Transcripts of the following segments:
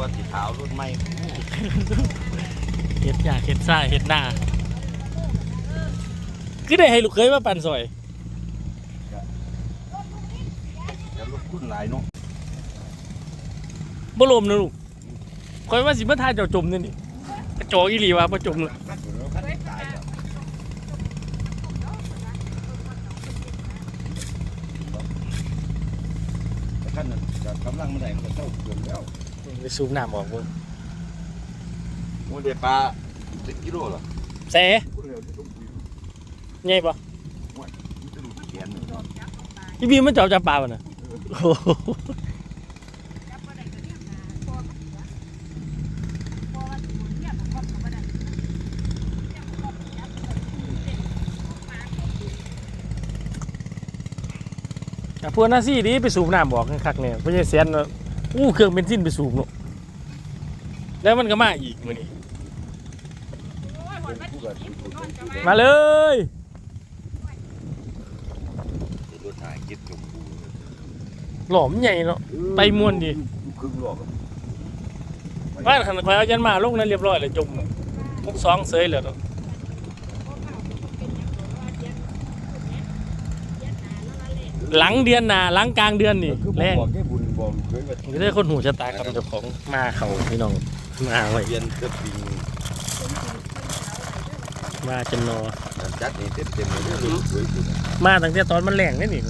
ว่าสีขาวรุ่นใหม่เฮ็ดยากเฮ็ดซ่าเฮ็ดหน้าคือได้ให้ลูกเคยมาปั่นซอยจะรถรุ่นหลายเนาะบ่ลมนะลูกคอยว่าสิมาทายเจ้าจมนี่นี่กระจอกอีหลีว่าบ่จมเลยคันนี้ตายแล้วแต่คันนั้นจะกำลังมันได้มันก็เท่าเกินแล้ว ไปสูบน้ำออกเบิ่งมันได้ปลาสิบกิโลเหรอแสพูดเร็วจะต้องคุยใหญ่บ่มันจะดูดแขนหนึ่งพี่บีมันเจ้าจับปลาบ่น่ะโอ้โหอะพวกหน้าซี่ดิไปสูบน้ำบอกคักๆเนี่ยบ่ใช่เสียนว่าอู้เครื่องเบนซินไปสูบเนาะ แล้วมันก็มาอีกมื้อนี้เป็นผู้กับผู้มาเลยรถถ่ายคิดชมพูหลอมใหญ่เนาะไปม่วนดิครึ่งหลอกบ้านขันคอยเอายันมาลงนั้นเรียบร้อยเลยจมมุกสองเสยเลยเนาะหลังเดือนหนาหลังกลางเดือนนี่คือแรงบอกแค่บุญบอกเคยว่านี่ได้คนหูชะตากับเจ้าของมาเขาพี่น้อง มาไว้เรียนเกิดปีมาจนนอจัดนี่เต็มเต็มเลยสวยสุดมาตั้งแต่ตอนมันแรงนี่นี่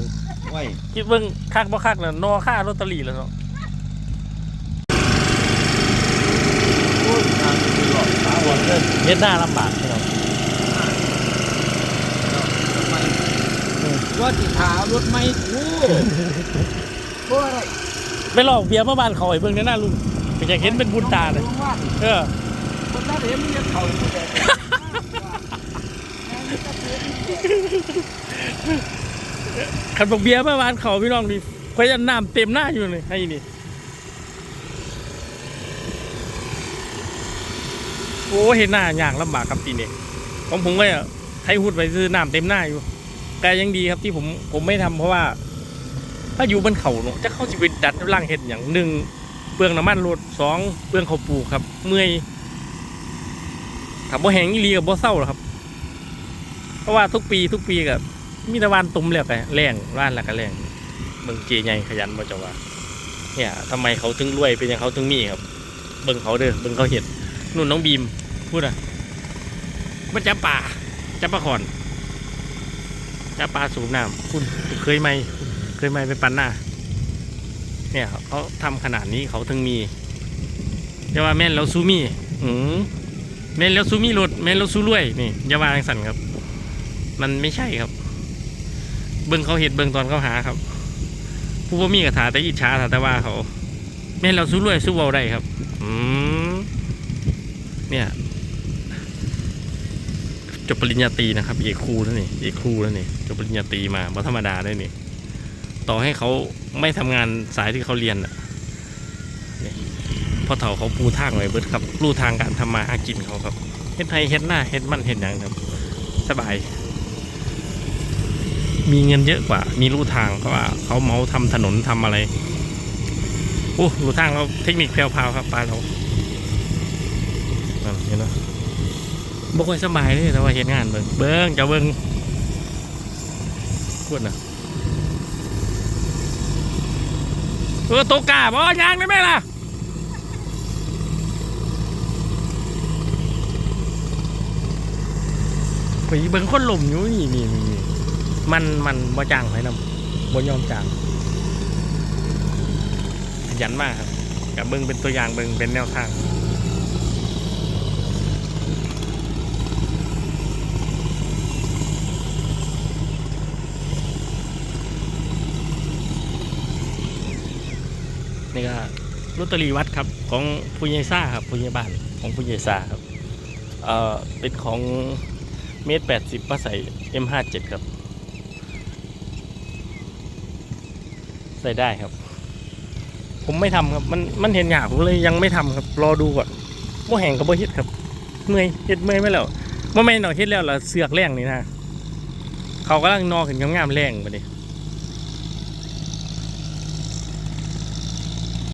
ไว้คิดเบิ่งคักบ่คักน่ะนอค่าลอตเตอรี่แล้วเนาะโอ้ยงานเป็นหลอกตาวันเลยเฮ็ดหน้าลำบากพี่น้องว่าติถารถไม่ถูเพราะอะไรไปลอกเบียร์มาบ้านเขาไอ้เบิ่งในหน้าลุง เป็นอยากเห็นเป็นบุญตาเลยว่าเออคนนั้นเห็นมันจะเข่าอยู่แต่ขันบอกเบียร์มาบ้านเขาพี่น้องนี่คอยจะน้ำเต็มหน้าอยู่เลยให้นี่โอ้เห็นหน้าอย่างลำบากครับปีนี้ของผมก็ไทยหุดไปซื้อน้ำเต็มหน้าอยู่แต่ยังดีครับที่ผมผมไม่ทำเพราะว่า ถ้าอยู่บนเขาเนาะจะเข้าชีวิตดัดร่างเห็ดอย่างหนึ่งเปลืองน้ำมันรถสองเปลืองข้าวปลูกครับ เมื่อยถ้าบ่แหงอีหลีกับบ่เศร้าหรอครับ เพราะว่าทุกปีทุกปีกับมีตะวันตุ่มแล้วกันแรงว่านล้วก็แรงเบิ่งเจใหญ่ขยันบ่จ้าว่าเนี่ยทำไมเขาถึงรวยเป็นอย่างเขาถึงมีครับ เบิ่งเขาเด้อเบิ่งเขาเห็ดนู่นน้องบีมพูดอะมันจับป่าจับปลาขอนจับปลาสูบน้ำคุณเคยไหมเคยไหมไปปันหน้า เนี่ยเขาทำขนาดนี้เขาถึงมีอย่าว่าแม่นเราซูมีอืมแม่นเราซูมีรถแม่นเราซูรวยนี่อย่าว่าจังสันครับ มันไม่ใช่ครับ เบิ่งเขาเห็ดเบิ่งตอนเขาหาครับ ผู้ว่ามีกระถาแต่อิจฉาถาแต่ว่าเขาแม่นเราสู้รวยสู้เบาได้ครับ อืมเนี่ยจบปริญญาตรีนะครับเอกครูนั่นนี่เอกครูนั่นนี่จบปริญญาตรีมาบ่ธรรมดาได้นี่ ต่อให้เขาไม่ทำงานสายที่เขาเรียนอะเนี่ยพอเถาเขาปูทางไว้เบิดครับรู้ทางการทำมาหากินเขาครับเฮ็ดไทยเฮ็ดหน้าเฮ็ดมันเฮ็ดหยังครับ สบาย มีเงินเยอะกว่า มีรูทางเพราะว่าเขาเมาทำถนนทำอะไรโอ้รูทางเราเทคนิคแพรวๆครับปลาเราเห็นไหมบ่ค่อยสบายเลยแต่ว่าเห็นงานเบิ่งเบิ่งจะเบิ่งกวนนะ เออตกกาบ่ยางได้ไหมล่ะไปเบิ่งคนหล่มอยู่นี่นี่นี่มันมันบ่จางไผนำบ่ยอมจางขยันมากครับกับเบิ่งเป็นตัวอย่างเบิ่งเป็นแนวทาง นี่ก็ลอตเตอรี่วัดครับของผู้ใหญ่ซ่าครับผู้ใหญ่บ้านของผู้ใหญ่ซ่าครับเอ่อเป็นของเมตรแปดสิบก็ใส่ M57 ครับ ใส่ได้ครับ ผมไม่ทำครับ มันมันเห็นหยาบผมเลยยังไม่ทำครับ รอดูก่อนบ่แห่งกับบ่เฮ็ดครับ เมื่อยเฮ็ดเมื่อยไม่แล้วบ่แม่นดอกเฮ็ดแล้วล่ะเสือกแรงนี่นะ เขากำลังนอขึ้นงามๆแรงไปดิ